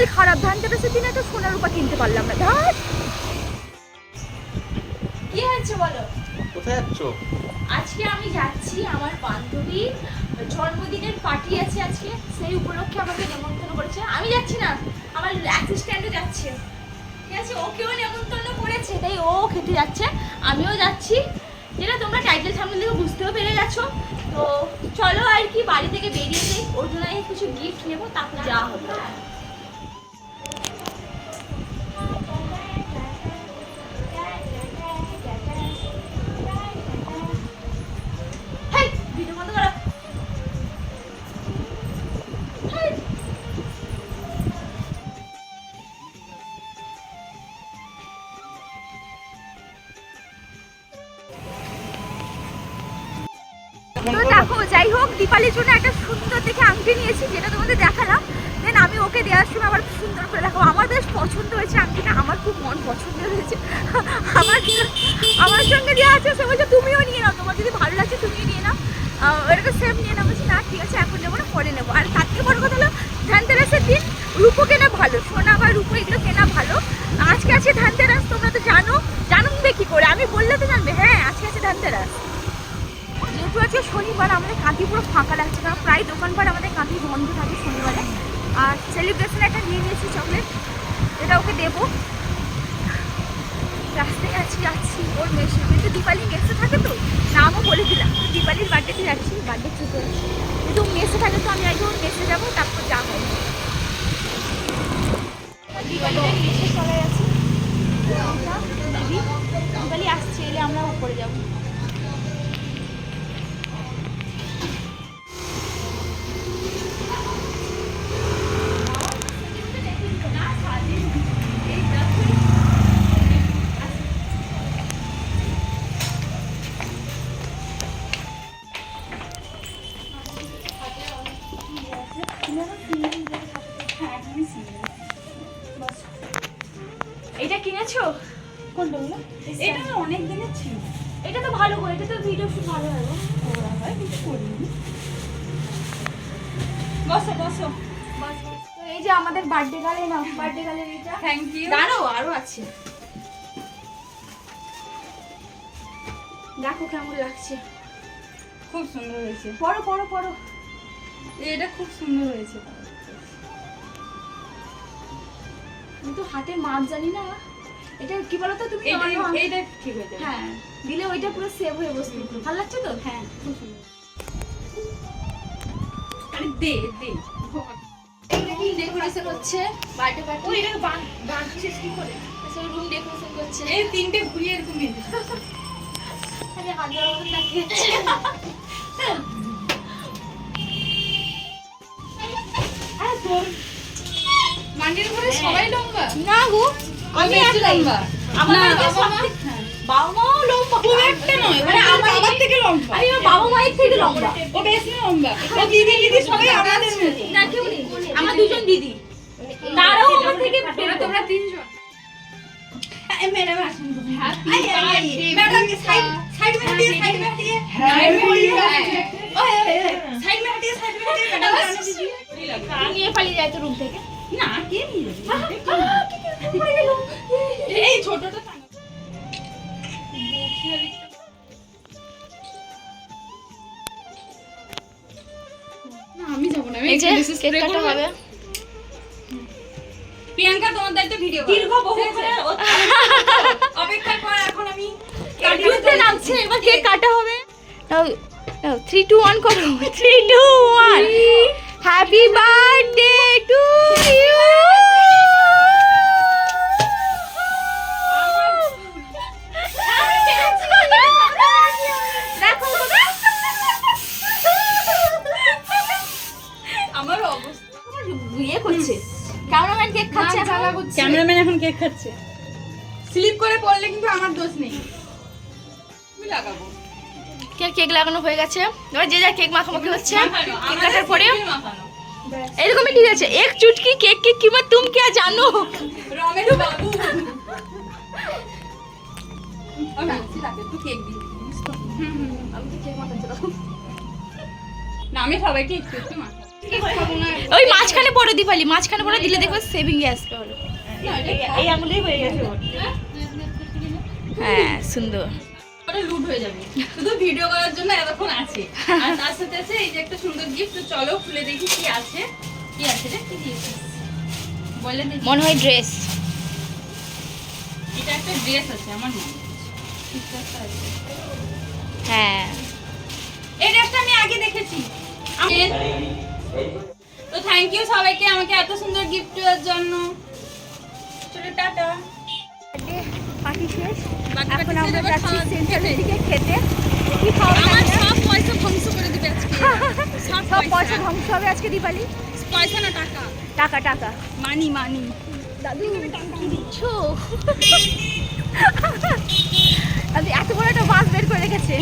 কপাল খারাপ ধান তেরাসের দিনে তো সোনার রূপা কিনতে পারলাম না। ধার কি হয়েছে বলো? কোথায় যাচ্ছ? আজকে আমি যাচ্ছি আমার বান্ধবীর জন্মদিনের পার্টি আছে আজকে সেই উপলক্ষে আমাকে নেমন্তন্ন করেছে। আমি যাচ্ছি না আমার অ্যাসিস্ট্যান্টও যাচ্ছে। ঠিক আছে ওকেও নেমন্তন্ন করেছে তাই ও খেতে যাচ্ছে আমিও যাচ্ছি। যেটা তোমরা টাইটেল সামনে থেকে বুঝতেও পেরে গেছো। তো চলো আর কি বাড়ি থেকে বেরিয়ে যাই। ওর জন্য কিছু গিফট নেব তারপর যাওয়া হবে। দীপালির জন্য একটা সুন্দর দেখে আংটি নিয়েছি, যেটা তোমাদের দেখালাম। দেন আমি ওকে দেওয়ার সময় আবার সুন্দর করে দেখো, আমার বেশ পছন্দ হয়েছে আংটিটা, আমার খুব মন পছন্দ হয়েছে। আমার আমার সঙ্গে দেওয়া আছে, সে বলছে, তুমিও নিয়ে নাও, তোমার যদি ভালো লাগছে তুমিও নিয়ে নাও। এরকম সেম নিয়ে নাও। বলছি, না, ঠিক আছে, এখন নেব না, পরে নেব আর তার থেকে বড় কথা হলো ধানতেরাসের দিন রূপো কেনা ভালো সোনা বা রূপো এগুলো কেনা ভালো আজকে আছে ধানতেরাস তোমরা তো জানো জানুন কি করে আমি বললে তো জানবে হ্যাঁ আজকে আছে ধানতেরাস যেহেতু আজকে শনিবার আমাদের কাঁথি পুরো ফাঁকা লাগছে, কারণ প্রায় দোকানপাট আমাদের কাঁথি বন্ধ থাকে শনিবারে। আর সেলিব্রেশন একটা নিয়ে নিয়েছি চকলেট এটা ওকে দেবো। রাস্তায় আছি, যাচ্ছি, ওর মেসে কিন্তু দীপালি মেসে থাকে তো? নামও বলে দিলাম, দীপালির বার্থডেতে যাচ্ছি বার্থডে ছুটে কিন্তু মেসে থাকে তো আমি আগে ওর মেসে যাব তারপর যাব দীপালির মেসে চলে গেছে। দিদি, দীপালি আসছে, এলে আমরা উপরে যাব। বসো বসো। তো এই যে আমাদের বার্থডে গালে না বার্থডে গালের এটা থ্যাংক ইউ দাঁড়াও আরও আছে। দেখো কেমন লাগছে। খুব সুন্দর হয়েছে। পড়ো পড়ো পড়ো। এটা খুব সুন্দর হয়েছে। কিন্তু হাতের মাপ জানি না। এটা কি বলো তো তুমি এইটা ঠিক হয়ে যাবে। হ্যাঁ দিলে ওইটা পুরো সেভ হয়ে বসবে। ভালো লাগছে তো? হ্যাঁ খুব সুন্দর। আরে দে। দে ডেকোরেশন হচ্ছে বার্থডে পার্টি ওই এটা বান বান কি করে? রুম ডেকোরেশন করছে। এই তিনটে ঘুরিয়ে এরকম নিয়ে দে। আরে মতন লাগিয়েছে মান্ডির ঘরে সবাই লম্বা? না গো আমি একটু লম্বা আমার বাবা মাও লম্বা। খুব একটা নয় মানে থেকে লম্বা। আরে আমার বাবা মায়ের থেকে লম্বা। ও বেশি লম্বা। ও দিদি দিদি সবাই আমাদের মতো। না কেউ নেই। আমার দুজন দিদি। তারাও আমার থেকে ফেরো তোমরা তিনজন। ম্যাডাম আসুন ম্যাডাম সাইড সাইড মে হটিয়ে সাইড মে হটিয়ে সাইড মে হটিয়ে ওই সাইড মে হটিয়ে সাইড মে হটিয়ে ম্যাডাম নিয়ে পালিয়ে যায় তো রুম থেকে। না কে নিয়ে কেক কাটা হবে প্রিয়াঙ্কা তোমার দায়িত্ব ভিডিও দীর্ঘ বহুক্ষণের অপেক্ষা কর এখন আমি নামছে এবার কেক কাটা হবে। নাও নাও থ্রি টু ওয়ান করো। Three two one happy birthday cake cake লাগানো হয়ে গেছে। যে যা কেক মাখামাখি হচ্ছে কেক কাটার পরে। এরকমই ঠিক আছে। এক চুটকি কেক কেক কিংবা তুম কে জানো? ওই মাঝখানে পরে মাঝখানে পরে দিলে সেভিং হ্যাঁ সুন্দর। লুট হয়ে যাবে। শুধু ভিডিও করার জন্য এতক্ষণ আছে। আর তার সাথে আছে এই যে একটা সুন্দর গিফট চলো খুলে দেখি কি আছে। কি আছে রে? কি বলে দেখি মনে হয় ড্রেস এটা একটা ড্রেস আছে আমার মনে হয়। এই ড্রেসটা আমি আগে দেখেছি। তো থ্যাংক ইউ সবাইকে আমাকে এত সুন্দর গিফট দেওয়ার জন্য। চলো টাটা। শেষ। এখন আমরা যাচ্ছি সেন্টারের দিকে খেতে। কি খাওয়া আমার সব পয়সা ধ্বংস করে দিবে আজকে। সব পয়সা। ধ্বংস হবে আজকে দীপালি? পয়সা না টাকা। টাকা টাকা। মানি মানি। দাদু। কি দিচ্ছ। এত বড় একটা বাস বের করে রেখেছে।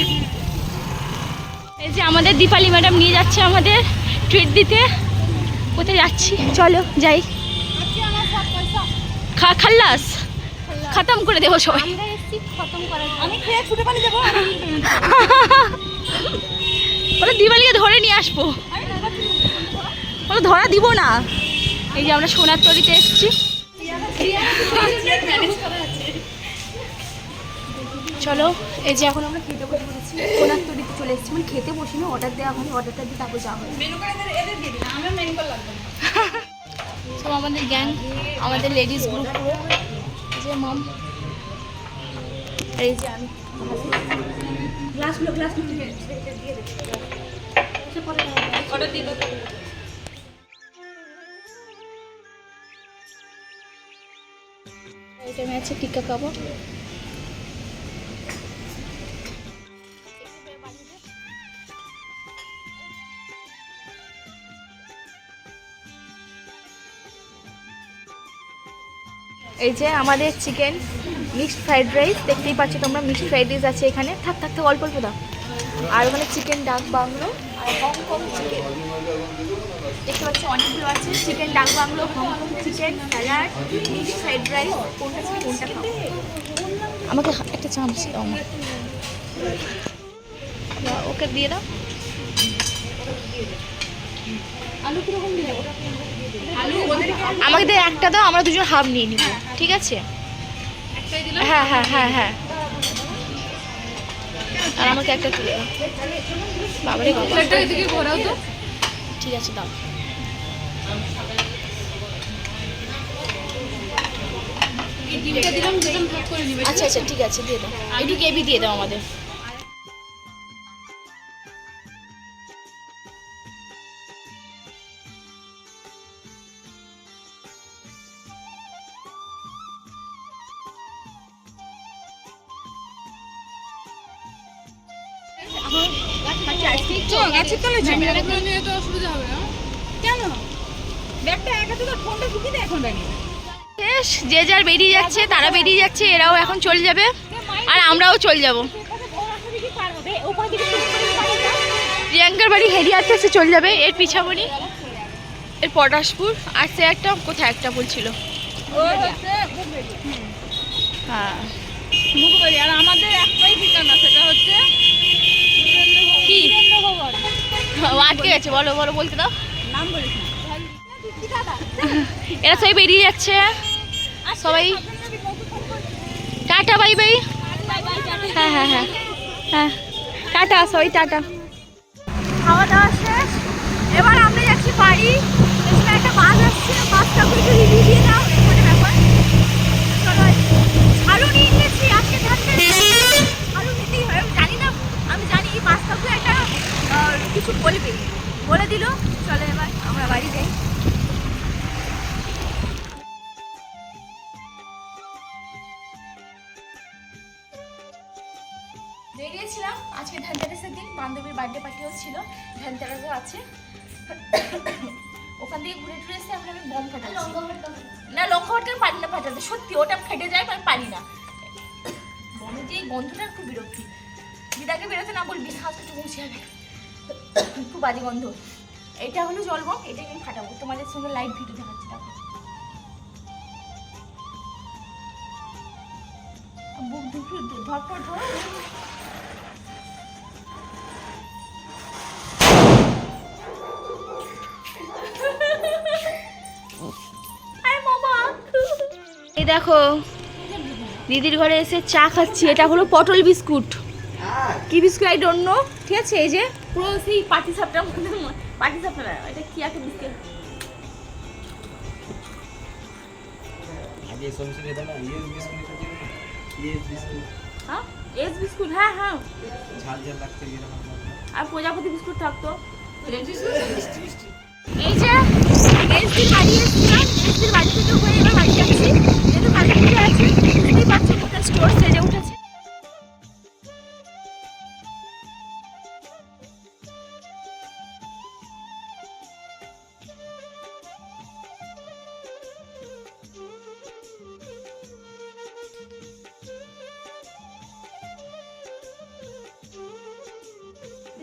এই যে আমাদের দীপালি ম্যাডাম নিয়ে যাচ্ছে আমাদের ট্রিট দিতে। কোথায় যাচ্ছি? চলো যাই। খা খাল্লাস। খতম করে দেবো সবাই। বলে দিওয়ালিকে ধরে নিয়ে আসব। বলে ধরা দিব না। এই যে আমরা সোনার তরিতে এসেছি। চলো এই যে এখন আমরা খেতে বসে পড়েছি। সোনার তরিতে চলে এসেছি। মানে খেতে বসিনি অর্ডার দেওয়া হয়নি। অর্ডারটা দিয়ে তারপর যাওয়া হয় না। সব আমাদের গ্যাং আমাদের লেডিস গ্রুপ যে মম। এই যে আমি গ্লাসগুলো গ্লাসগুলো অর্ডার দিয়ে দাও এটা আমি আছে টিকা কাবাব এই যে আমাদের চিকেন মিক্সড ফ্রাইড রাইস, দেখতেই পাচ্ছ তোমরা মিক্সড ফ্রাইড রাইস আছে এখানে। থাক থাক থাক, অল্প অল্প দাও। আর ওখানে চিকেন ডাক বাংলো আর হংকং চিকেন দেখতে পাচ্ছি অনেকগুলো আছে। Chicken dak bungalow Hong Kong chicken salad mixed fried rice. কোনটা কোনটা খাব আমাকে একটা চামচ দাও আমার ওকে দিয়ে দাও। আলু কীরকম দিয়ে আমাকে দিয়ে একটা দাও আমরা দুজন হাফ নিয়ে নিব ঠিক আছে? হ্যাঁ হ্যাঁ হ্যাঁ হ্যাঁ। আর আমাকে একটা তুলে দাও। বাবারে ঠিক আছে দাও। আচ্ছা আচ্ছা ঠিক আছে দিয়ে দাও। একটু কেবি দিয়ে দাও আমাদের। গাছের তলায় নিয়ে তো অসুবিধা হবে না কেন? ব্যাগটা একাতে তো ফোনটা ঢুকিয়ে দে এখন ব্যাগে। শেষ যে যার বেরিয়ে যাচ্ছে তারা বেরিয়ে যাচ্ছে এরাও এখন চলে যাবে আর আমরাও চলে যাব। প্রিয়াঙ্কার বাড়ি হেরিয়াতে এসে চলে যাবে এর পিছামণি এর পটাশপুর আর সে একটা কোথায় একটা বলছিল। হ্যাঁ। আর আমাদের একটাই ঠিকানা সেটা হচ্ছে আটকে গেছে বলো বলো বলতে দাও। নাম এরা সবাই বেরিয়ে যাচ্ছে। সবাই। Tata bye bye. হ্যাঁ হ্যাঁ হ্যাঁ। হ্যাঁ টাটা সবাই টাটা। খাওয়া দাওয়া ধ্যানতেরাসও আছে। ওখান থেকে ঘুরে ঘুরে এসে এখন আমি বম ফাটাচ্ছি না। লঙ্কা ফাটকে পারি না ফাটাতে সত্যি ওটা ফেটে যায় আমি পারি না। বমের যে গন্ধটা খুব বিরক্তি। দিদাকে বেরোতে না বলবি হাত একটু মুছে যাবে। খুব বাজে গন্ধ। এটা হলো জল বম এটাকে আমি ফাটাবো। তোমাদের সঙ্গে লাইভ ভিডিও দেখাচ্ছি দেখো। বুক ধরপড় ধরো। দেখো। দিদির ঘরে এসে চা খাচ্ছি। এটা হলো পটল বিস্কুট। কি বিস্কুট? আই ডোন্ট নো ঠিক আছে এই যে পুরো সেই পাটি সাপটার মধ্যে পাটি সাপটা না এটা কি আছে বিস্কুট? আগে দাও না ইয়ে বিস্কুট দিও ইয়ে বিস্কুট। হ্যাঁ? এস বিস্কুট হ্যাঁ হ্যাঁ। ঝাল ঝাল লাগতে গিয়ে এরকম আর প্রজাপতি বিস্কুট থাকতো। এই যে এসডির বাড়ি এসেছিলাম। এসডির বাড়ি থেকে হয়ে এবার বাড়ি যাচ্ছি। পুজো আছে। বুঝতেই পারছ সেজে উঠেছে।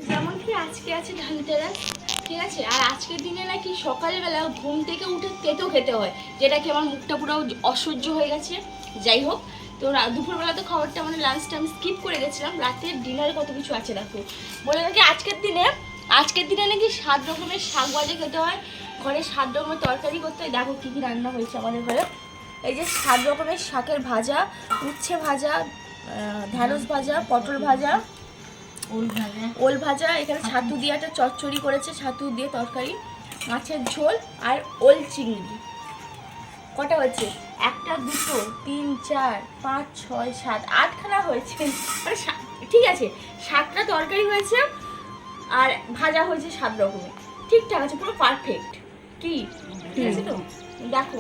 যেমন কি আজকে আছে ধনতেরাস ঠিক আছে? আর আজকের দিনে নাকি সকালবেলা ঘুম থেকে উঠে তেতো খেতে হয়, যেটা কি আমার মুখটা পুরো অসহ্য হয়ে গেছে। যাই হোক, তো দুপুরবেলা তো খাবারটা মানে লাঞ্চটা আমি স্কিপ করে গেছিলাম, রাতের ডিনারে কত কিছু আছে দেখো। বলে নাকি আজকের দিনে আজকের দিনে নাকি সাত রকমের শাক ভাজা খেতে হয়। ঘরে সাত রকমের তরকারি করতে হয়। দেখো কী কী রান্না হয়েছে আমাদের ঘরে। এই যে সাত রকমের শাকের ভাজা, উচ্ছে ভাজা ঢ্যাঁড়স ভাজা, পটল ভাজা ওল ভাজা। এখানে ছাতু দিয়ে একটা চচ্চড়ি করেছে ছাতু দিয়ে তরকারি মাছের ঝোল আর ওল চিংড়ি। কটা হয়েছে? একটা দুটো তিন চার পাঁচ ছয় সাত আটখানা হয়েছে। মানে ঠিক আছে সাতটা তরকারি হয়েছে আর ভাজা হয়েছে সাত রকমের। ঠিকঠাক আছে পুরো পারফেক্ট কি? ঠিক আছে তো? দেখো।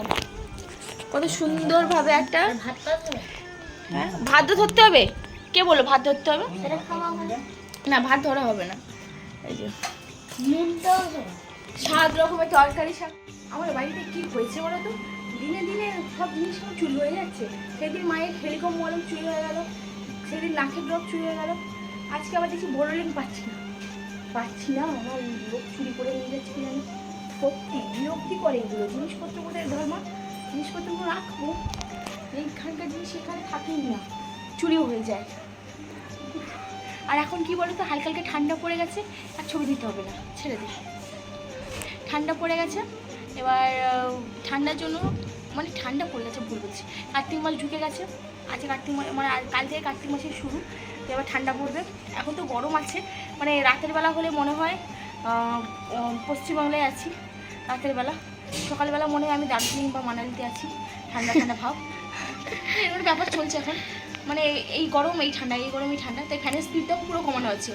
কত সুন্দরভাবে একটা ভাত তো ধরতে হবে? কে বলল? ভাত ধরতে হবে? না ভাত ধরা হবে না। এই যে। সাত রকমের তরকারি শাক। আমার বাড়িতে কি হয়েছে বলো তো? দিনে দিনে সব জিনিস চুরি হয়ে যাচ্ছে। সেদিন মায়ের হেলিকম মলম চুরি হয়ে গেল। সেদিন নাকের ড্রপ চুরি হয়ে গেল। আজকে আবার দেখছি বোরোলিন পাচ্ছি না। পাচ্ছি না আমার লোক চুরি করে নিয়ে যাচ্ছে কি জানি। সত্যি বিরক্তি করে এগুলো। জিনিসপত্র কোথায় ধর্মা জিনিসপত্রগুলো রাখব। এইখানকার জিনিস এখানে থাকেই না। চুরিও হয়ে যায়। আর এখন কি বলো তো হালকা হালকা ঠান্ডা পড়ে গেছে, আর ছবি দিতে হবে না, ছেড়ে দিই ঠান্ডা পড়ে গেছে, এবার ঠান্ডার জন্য মানে ঠান্ডা পড়ে গেছে ভুল বলছি, কার্তিক মাস ঢুকে গেছে, আজকে কার্তিক মানে কাল থেকে কার্তিক মাসের শুরু, এবার ঠান্ডা পড়বে। এখন তো গরম আছে মানে রাতের বেলা হলে মনে হয় পশ্চিমবাংলায় আছি, রাতের বেলা। সকালবেলা মনে হয় আমি দার্জিলিং বা মানালিতে আছি, ঠান্ডা ঠান্ডা ভাব। এরকম ব্যাপার চলছে এখন। মানে এই গরম, এই ঠান্ডা, এই গরম, এই ঠান্ডা, তাই ফ্যানের স্পিডটাও পুরো কমানো আছে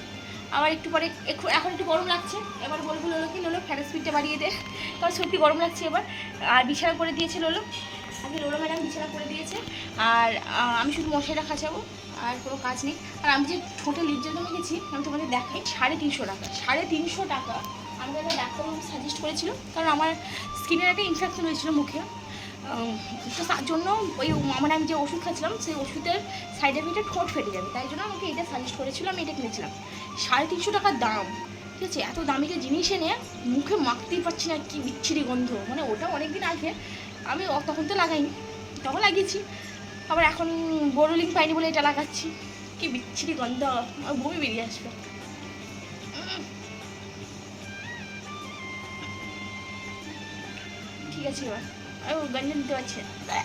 আবার একটু পরে এখন একটু গরম লাগছে, এবার বলব লোলো কি, লোলো ফ্যানের স্পিডটা বাড়িয়ে দে। কারণ সত্যি গরম লাগছে এবার। আর বিছানা করে দিয়েছে লোলো। আগে লোলো ম্যাডাম বিছানা করে দিয়েছে। আর আমি শুধু মশাইটা খাঁচাবো, আর কোনো কাজ নেই। আর আমি যে ঠোঁটে লিপ জন্য গেছি আমি তোমাদের দেখাই, সাড়ে তিনশো টাকা, সাড়ে তিনশো টাকা। আমাকে একটা ডাক্তারবাবু সাজেস্ট করেছিল কারণ আমার স্কিনের একটা ইনফেকশন হয়েছিল মুখে। জন্য ওই মানে আমি যে ওষুধ খাচ্ছিলাম সেই ওষুধের সাইড এফেক্টে ঠোঁট ফেটে যাবে। তাই জন্য আমাকে এটা সাজেস্ট করেছিল আমি এটা কিনেছিলাম। সাড়ে তিনশো টাকার দাম, ঠিক আছে? এত দামিকে জিনিস এনে মুখে মাখতেই পারছি না, কি বিচ্ছিরি গন্ধ। মানে ওটা অনেক দিন আগে আমি তখন তো লাগাইনি, তখন লাগিয়েছি। আবার এখন বোরোলিং পাইনি বলে এটা লাগাচ্ছি। কি বিচ্ছিরি গন্ধ, আমার বমি বেরিয়ে আসবে। ঠিক আছে এবার। আমি গন্ধ নিতে পারছি না